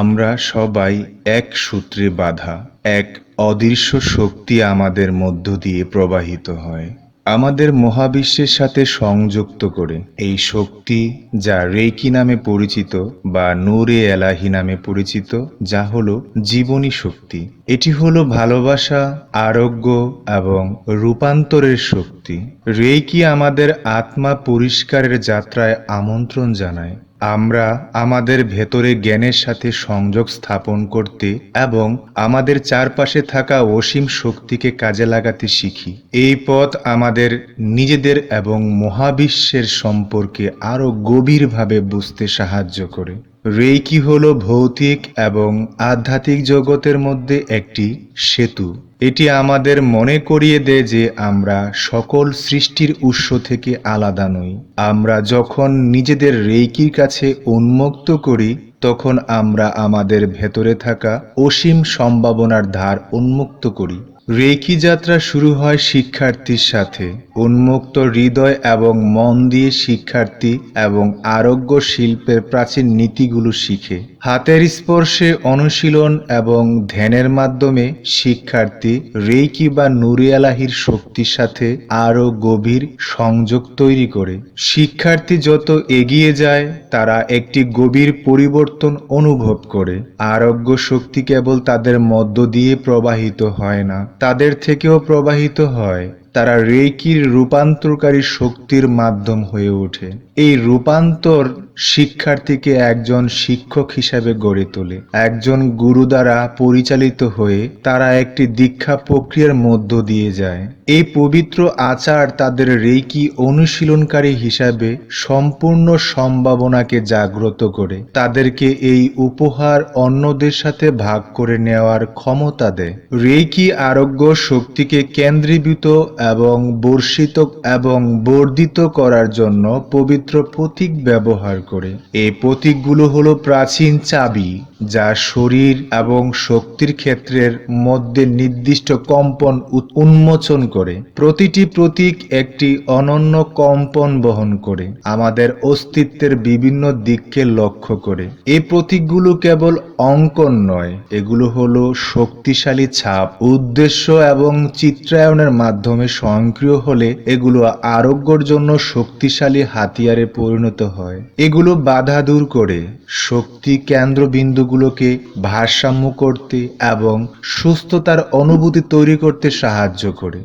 আমরা সবাই এক সূত্রে বাঁধা, এক অদৃশ্য শক্তি আমাদের মধ্য দিয়ে প্রবাহিত হয়। আমাদের মহাবিশ্বের সাথে সংযুক্ত করে এই শক্তি, যা রেকি নামে পরিচিত বা নূরে এলাহি নামে পরিচিত, যা হলো জীবনী শক্তি। এটি হলো ভালোবাসা, আরোগ্য এবং রূপান্তরের শক্তি। রেকি আমাদের আত্মা পরিষ্কারের যাত্রায় আমন্ত্রণ জানায়। আমরা আমাদের ভেতরে জ্ঞানের সাথে সংযোগ স্থাপন করতে এবং আমাদের চারপাশে থাকা অসীম শক্তিকে কাজে লাগাতে শিখি। এই পথ আমাদের নিজেদের এবং মহাবিশ্বের সম্পর্কে আরও গভীরভাবে বুঝতে সাহায্য করে। রেইকি হল ভৌতিক এবং আধ্যাত্মিক জগতের মধ্যে একটি সেতু। এটি আমাদের মনে করিয়ে দেয় যে আমরা সকল সৃষ্টির উৎস থেকে আলাদা নই। আমরা যখন নিজেদের রেইকির কাছে উন্মুক্ত করি, তখন আমরা আমাদের ভেতরে থাকা অসীম সম্ভাবনার ধার উন্মুক্ত করি। রেকি যাত্রা শুরু হয় শিক্ষার্থীর সাথে। উন্মুক্ত হৃদয় এবং মন দিয়ে শিক্ষার্থী এবং আরোগ্য শিল্পের প্রাচীন নীতিগুলো শিখে। হাতের স্পর্শে অনুশীলন এবং ধ্যানের মাধ্যমে শিক্ষার্থী রেকি বা নুরিয়ালাহির শক্তির সাথে আরও গভীর সংযোগ তৈরি করে। শিক্ষার্থী যত এগিয়ে যায়, তারা একটি গভীর পরিবর্তন অনুভব করে। আরোগ্য শক্তি কেবল তাদের মধ্য দিয়ে প্রবাহিত হয় না তাদের থেকেও প্রবাহিত হয় তারা রেকির রূপান্তরকারী শক্তির মাধ্যম হয়ে ওঠে। এই রূপান্তর শিক্ষার্থীকে একজন শিক্ষক হিসাবে গড়ে তোলে। একজন গুরু দ্বারা পরিচালিত হয়ে তারা একটি দীক্ষা প্রক্রিয়ার মধ্য দিয়ে যায়। এই পবিত্র আচার তাদের রেকি অনুশীলনকারী হিসাবে সম্পূর্ণ সম্ভাবনাকে জাগ্রত করে। তাদেরকে এই উপহার অন্যদের সাথে ভাগ করে নেওয়ার ক্ষমতা দেয়। রেকি আরোগ্য শক্তিকে কেন্দ্রীভূত এবং বর্ষিত এবং বর্ধিত করার জন্য পবিত্র প্রতীক ব্যবহার করে। এই প্রতীকগুলো হলো প্রাচীন চাবি, যা শরীর এবং শক্তির ক্ষেত্রের মধ্যে নির্দিষ্ট কম্পন উন্মোচন করে। প্রতিটি প্রতীক একটি অনন্য কম্পন বহন করে, আমাদের অস্তিত্বের বিভিন্ন দিককে লক্ষ্য করে। এই প্রতীকগুলো কেবল অঙ্কন নয়, এগুলো হলো শক্তিশালী ছাপ, উদ্দেশ্য এবং চিত্রায়নের মাধ্যমে স্বয়ংক্রিয় হলে এগুলো আরোগ্যর জন্য শক্তিশালী হাতিয়ারে পরিণত হয়। এগুলো বাধা দূর করে শক্তি কেন্দ্রবিন্দুগুলোকে ভারসাম্য করতে এবং সুস্থতার অনুভূতি তৈরি করতে সাহায্য করে।